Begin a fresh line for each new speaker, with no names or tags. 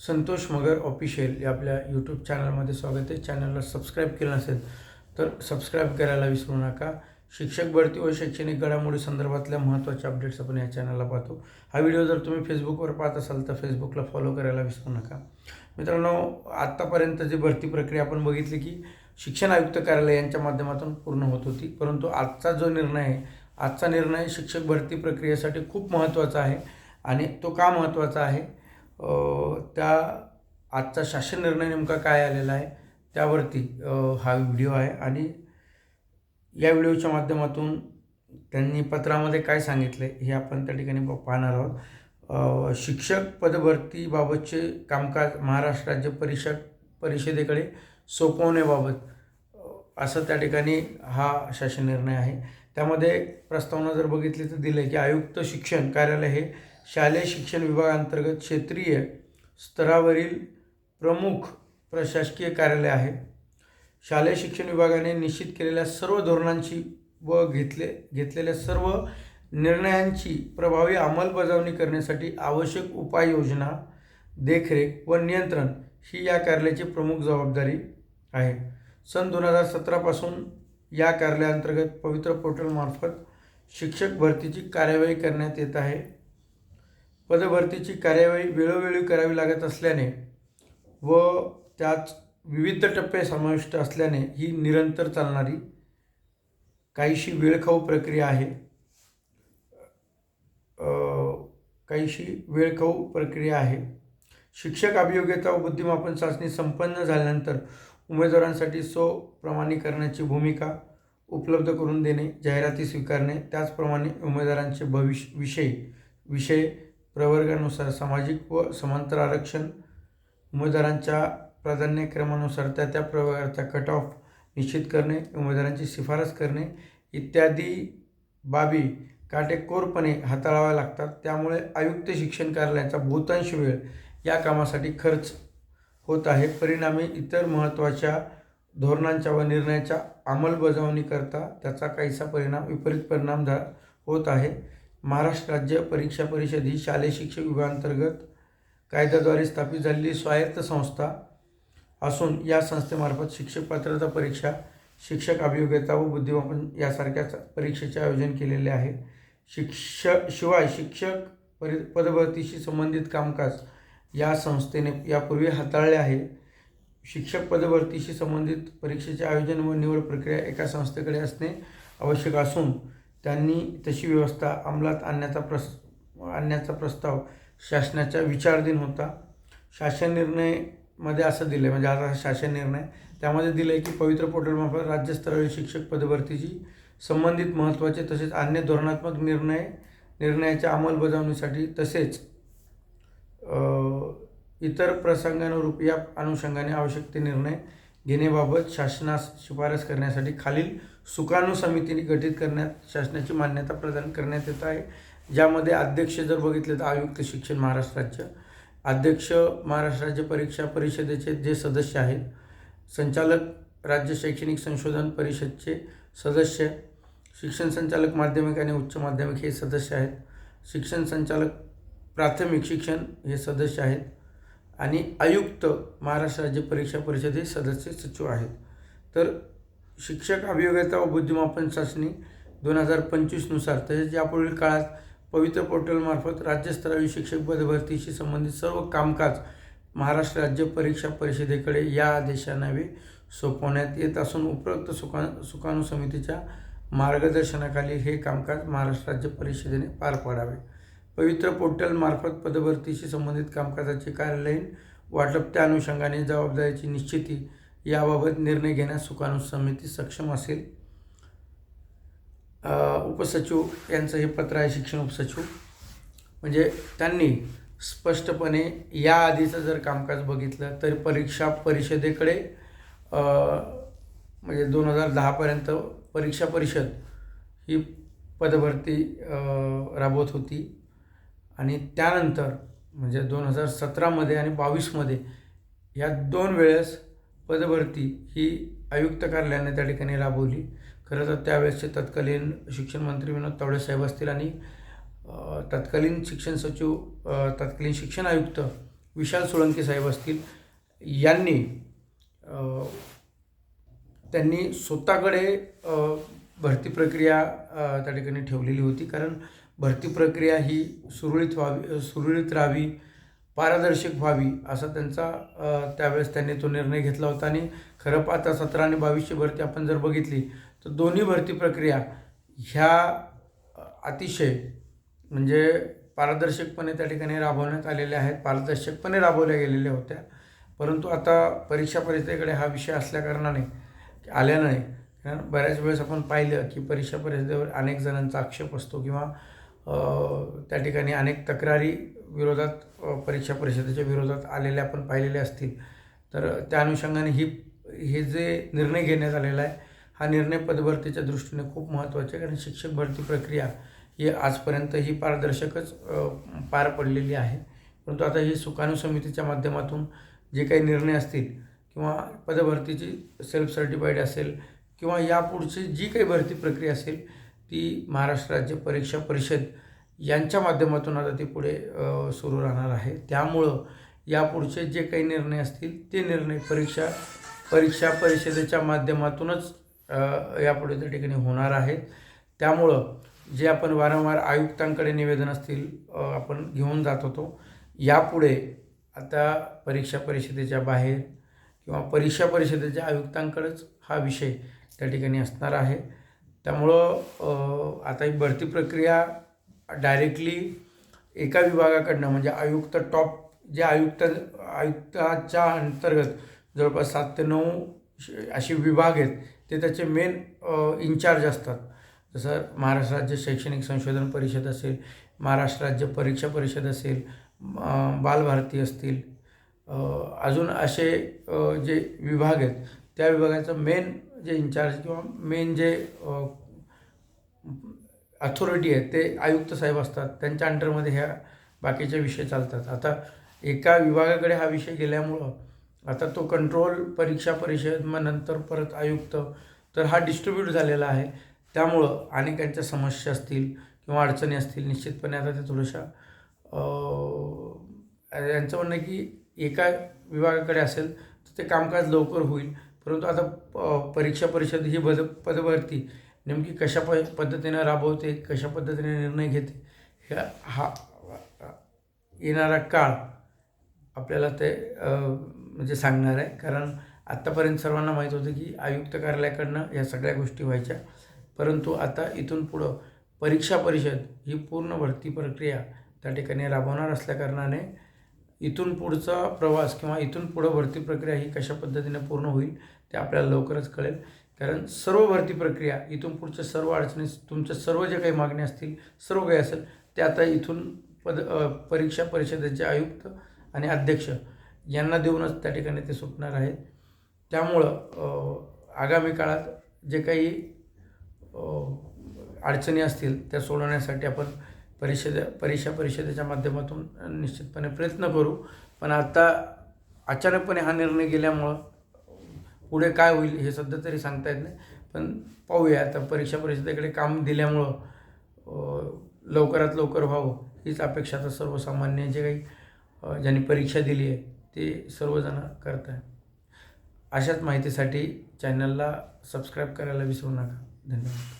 संतोष मगर official या आपल्या YouTube चॅनलमध्ये स्वागत आहे. चॅनलला सबस्क्राईब केलं नसेल तर सबस्क्राईब करायला विसरू नका. शिक्षक भरती व शैक्षणिक घडामोडी संदर्भातल्या महत्त्वाच्या अपडेट्स आपण या चॅनलला पाहतो. हा व्हिडिओ जर तुम्ही फेसबुकवर पाहत असाल तर फेसबुकला फॉलो करायला विसरू नका. मित्रांनो आत्तापर्यंत जी भरती प्रक्रिया आपण बघितली की शिक्षण आयुक्त कार्यालय यांच्या माध्यमातून पूर्ण होत होती. परंतु आजचा जो निर्णय आहे आजचा निर्णय शिक्षक भरती प्रक्रियेसाठी खूप महत्त्वाचा आहे आणि तो का महत्त्वाचा आहे? त्या आजचा शासन निर्णय नेमका काय आलेला आहे त्यावरती हा व्हिडिओ आहे. आणि या व्हिडिओच्या माध्यमातून त्यांनी पत्रामध्ये काय सांगितले हे आपण त्या ठिकाणी पाहणार आहोत. शिक्षक पदभरतीबाबतचे कामकाज महाराष्ट्र राज्य परिषद परिषदेकडे सोपवण्याबाबत असं त्या ठिकाणी हा शासन निर्णय आहे. त्यामध्ये प्रस्तावना जर बघितली तर दिलं आहे की आयुक्त शिक्षण कार्यालय हे शालेय शिक्षण विभागांतर्गत क्षेत्रीय स्तरावरील प्रमुख प्रशासकीय कार्यालय आहे. शालेय शिक्षण विभागाने निश्चित केलेल्या सर्व धोरणांची व घेतले घेतलेल्या सर्व निर्णयांची प्रभावी अंमलबजावणी करण्यासाठी आवश्यक उपाययोजना देखरेख व नियंत्रण ही या कार्यालयाची प्रमुख जबाबदारी आहे. सन दोन हजार सतरापासून या कार्यालयाअंतर्गत पवित्र पोर्टलमार्फत शिक्षक भरतीची कार्यवाही करण्यात येत आहे. पदभरतीची कार्यवाही वेळोवेळी करावी लागत असल्याने व त्यात विविध टप्पे समाविष्ट असल्याने ही निरंतर चालणारी काहीशी वेळखाऊ प्रक्रिया आहे. काहीशी वेळखाऊ प्रक्रिया आहे. शिक्षक अभियोग्यता व बुद्धिमापन चाचणी संपन्न झाल्यानंतर उमेदवारांसाठी सो प्रमाणीकरणाची भूमिका उपलब्ध करून देणे जाहिराती स्वीकारणे त्याचप्रमाणे उमेदवारांचे भविष्य विषय विषय प्रवर्गानुसार सामाजिक व समांतर आरक्षण उमेदवारांच्या प्राधान्यक्रमानुसार त्या त्या प्रवर्गाचा कट ऑफ निश्चित करणे उमेदवारांची शिफारस करणे इत्यादी बाबी काटेकोरपणे हाताळाव्या लागतात. त्यामुळे आयुक्त शिक्षण कार्यालयाचा बहुतांश वेळ या कामासाठी खर्च होत आहे. परिणामी इतर महत्त्वाच्या धोरणांच्या व निर्णयाच्या अंमलबजावणीकरता त्याचा काहीसा परिणाम विपरीत परिणाम झा होत आहे. महाराष्ट्र राज्य परीक्षा परिषद ही शालेय शिक्षक विभागांतर्गत कायद्याद्वारे स्थापित झालेली स्वायत्त संस्था असून या संस्थेमार्फत शिक्षक पात्रता परीक्षा शिक्षक अभियोग्यता व बुद्धिमापन यासारख्या परीक्षेचे आयोजन केलेले आहे. शिक्ष शिवाय शिक्षक परि पदभरतीशी संबंधित कामकाज या संस्थेने यापूर्वी हाताळले आहे. शिक्षक पदभरतीशी संबंधित परीक्षेचे आयोजन व निवड प्रक्रिया एका संस्थेकडे असणे आवश्यक असून त्यांनी तशी व्यवस्था अंमलात आणण्याचा प्रस आणण्याचा प्रस्ताव शासनाच्या विचारधीन होता. शासन निर्णयमध्ये असं दिलं आहे म्हणजे आता शासन निर्णय त्यामध्ये दिलं आहे की पवित्र पोर्टलमार्फत राज्यस्तरावरील शिक्षक पदभरतीची संबंधित महत्त्वाचे तसेच अन्य धोरणात्मक निर्णय निर्णयाच्या अंमलबजावणीसाठी तसेच इतर प्रसंगानुरूप या अनुषंगाने आवश्यक ते निर्णय घेण्याबाबत शासनास शिफारस करण्यासाठी खालील सुकाणू समितीने गठीत करण्यात शासनाची मान्यता प्रदान करण्यात येत आहे. ज्यामध्ये अध्यक्ष जर बघितले तर आयुक्त शिक्षण महाराष्ट्र राज्य अध्यक्ष महाराष्ट्र राज्य परीक्षा परिषदेचे जे सदस्य आहेत संचालक राज्य शैक्षणिक संशोधन परिषदचे सदस्य शिक्षण संचालक माध्यमिक आणि उच्च माध्यमिक हे सदस्य आहेत शिक्षण संचालक प्राथमिक शिक्षण हे सदस्य आहेत आणि आयुक्त महाराष्ट्र राज्य परीक्षा परिषद हे सदस्य सचिव आहेत. तर शिक्षक अभियोग्यता व बुद्धिमापन चाचणी दोन हजार पंचवीसनुसार तसेच यापुढील काळात पवित्र पोर्टलमार्फत राज्यस्तरावरील शिक्षक पदभरतीशी संबंधित सर्व कामकाज महाराष्ट्र राज्य परीक्षा परिषदेकडे या आदेशानावे सोपवण्यात येत असून उपरोक्त सुका सुकाणू समितीच्या मार्गदर्शनाखाली हे कामकाज महाराष्ट्र राज्य परिषदेने पार पाडावे. पवित्र पोर्टलमार्फत पदभरतीशी संबंधित कामकाजाचे कार्यालयीन वाटप त्या अनुषंगाने जबाबदारीची निश्चिती याबाबत निर्णय घेण्यास सुकाणू समिती सक्षम असेल. उपसचिव यांचं हे पत्र आहे शिक्षण उपसचिव. म्हणजे त्यांनी स्पष्टपणे या आधीचं जर कामकाज बघितलं तर परीक्षा परिषदेकडे म्हणजे दोन हजार दहापर्यंत परीक्षा परिषद ही पदभरती राबवत होती. आणि त्यानंतर म्हणजे दोन हजार सतरामध्ये आणि बावीसमध्ये या दोन वेळेस पदभरती ही आयुक्त कार्यालयाने त्या ठिकाणी राबवली. खरं तर त्यावेळेसचे तत्कालीन शिक्षण मंत्री विनोद तावडे साहेब असतील आणि तत्कालीन शिक्षण सचिव तत्कालीन शिक्षण आयुक्त विशाल सोळंके साहेब असतील यांनी त्यांनी स्वतःकडे भरती प्रक्रिया त्या ठिकाणी ठेवलेली होती. कारण भरती प्रक्रिया ही सुरळीत व्हावी सुरळीत राहावी पारदर्शक व्हावी असा त्यांचा त्यावेळेस त्यांनी तो निर्णय घेतला होता. आणि खरं पाहता सतरा आणि बावीसची भरती आपण जर बघितली तर दोन्ही भरती प्रक्रिया ह्या अतिशय म्हणजे पारदर्शकपणे त्या ठिकाणी राबवण्यात आलेल्या आहेत पारदर्शकपणे राबवल्या गेलेल्या होत्या. परंतु आता परीक्षा परिषदेकडे हा विषय असल्याकारणाने आल्याने कारण बऱ्याच वेळेस आपण पाहिलं की परीक्षा परिषदेवर अनेक जणांचा आक्षेप असतो किंवा त्या ठिकाणी अनेक तक्रारी विरोधात परीक्षा परिषदेच्या विरोधात आलेल्या आपण पाहिलेल्या असतील. तर त्या अनुषंगाने ही हे जे निर्णय घेण्यात आलेला आहे हा निर्णय पदभरतीच्या दृष्टीने खूप महत्त्वाचा आहे. कारण शिक्षक भरती प्रक्रिया ही आजपर्यंत ही पारदर्शकच पार पडलेली आहे. परंतु आता ही सुकाणू समितीच्या माध्यमातून जे काही निर्णय असतील किंवा पदभरतीची सेल्फ सर्टिफाईड असेल किंवा यापुढची जी काही भरती प्रक्रिया असेल ती महाराष्ट्र राज्य परीक्षा परिषद यांच्या माध्यमातून आता ती पुढे सुरू राहणार आहे. त्यामुळं यापुढचे जे काही निर्णय असतील ते निर्णय परीक्षा परीक्षा परिषदेच्या माध्यमातूनच यापुढे त्या ठिकाणी होणार आहेत. त्यामुळं जे आपण वारंवार आयुक्तांकडे निवेदन असतील आपण घेऊन जात होतो. यापुढे आता परीक्षा परिषदेच्या बाहेर किंवा परीक्षा परिषदेच्या आयुक्तांकडेच हा विषय त्या ठिकाणी असणार आहे. त्यामुळं आता ही भरती प्रक्रिया डायरेक्टली एका विभागाकडनं म्हणजे आयुक्त टॉप जे आयुक्त आयुक्ताच्या अंतर्गत जवळपास सात ते नऊ श- असे विभाग आहेत ते त्याचे मेन इन्चार्ज असतात. जसं महाराष्ट्र राज्य शैक्षणिक संशोधन परिषद असेल महाराष्ट्र राज्य परीक्षा परिषद असेल बालभारती असतील अजून असे जे विभाग आहेत त्या विभागाचं मेन जे इन्चार्ज किंवा मेन जे अथॉरिटी आहे ते आयुक्त साहेब असतात. त्यांच्या अंडरमध्ये ह्या बाकीचे विषय चालतात. आता एका विभागाकडे हा विषय गेल्यामुळं आता तो कंट्रोल परीक्षा परिषद मग नंतर परत आयुक्त तर हा डिस्ट्रीब्यूट झालेला आहे. त्यामुळं अनेकांच्या समस्या असतील किंवा अडचणी असतील निश्चितपणे आता ते थोड्याशा यांचं म्हणणं की एका विभागाकडे असेल तर ते कामकाज लवकर होईल. परंतु आता प- परीक्षा परिषद ही पद पदभरती नेमकी कशा प पद्धतीनं राबवते कशा पद्धतीने निर्णय घेते ह्या हा येणारा काळ आपल्याला ते म्हणजे सांगणार आहे. कारण आत्तापर्यंत सर्वांना माहीत होतं की आयुक्त कार्यालयाकडनं या सगळ्या गोष्टी व्हायच्या. परंतु आता इथून पुढं परीक्षा परिषद ही पूर्ण भरती प्रक्रिया त्या ठिकाणी राबवणार असल्याकारणाने इथून पुढचा प्रवास किंवा इथून पुढं भरती प्रक्रिया ही कशा पद्धतीने पूर्ण होईल ते आपल्याला लवकरच कळेल. कारण सर्व भरती प्रक्रिया इथून पुढच्या सर्व अडचणी तुमच्या सर्व जे काही मागणी असतील सर्व काही असेल ते आता इथून पद परीक्षा परिषदेचे आयुक्त आणि अध्यक्ष यांना देऊनच त्या ठिकाणी ते सुटणार आहेत त्यामुळं आगामी काळात जे काही अडचणी असतील त्या सोडवण्यासाठी आपण परिषद परीक्षा परिषदेच्या माध्यमातून निश्चितपणे प्रयत्न करू. पण आता अचानकपणे हा निर्णय गेल्यामुळं पुढे काय होईल हे सध्या तरी सांगता येत नाही. पण पाहूया आता परीक्षा परिषदेकडे काम दिल्यामुळं लवकरात लवकर व्हावं हीच अपेक्षा आता सर्वसामान्य जे काही ज्यांनी परीक्षा दिली आहे ते सर्वजण करत आहे अशाच माहितीसाठी चॅनलला सबस्क्राईब करायला विसरू नका. धन्यवाद.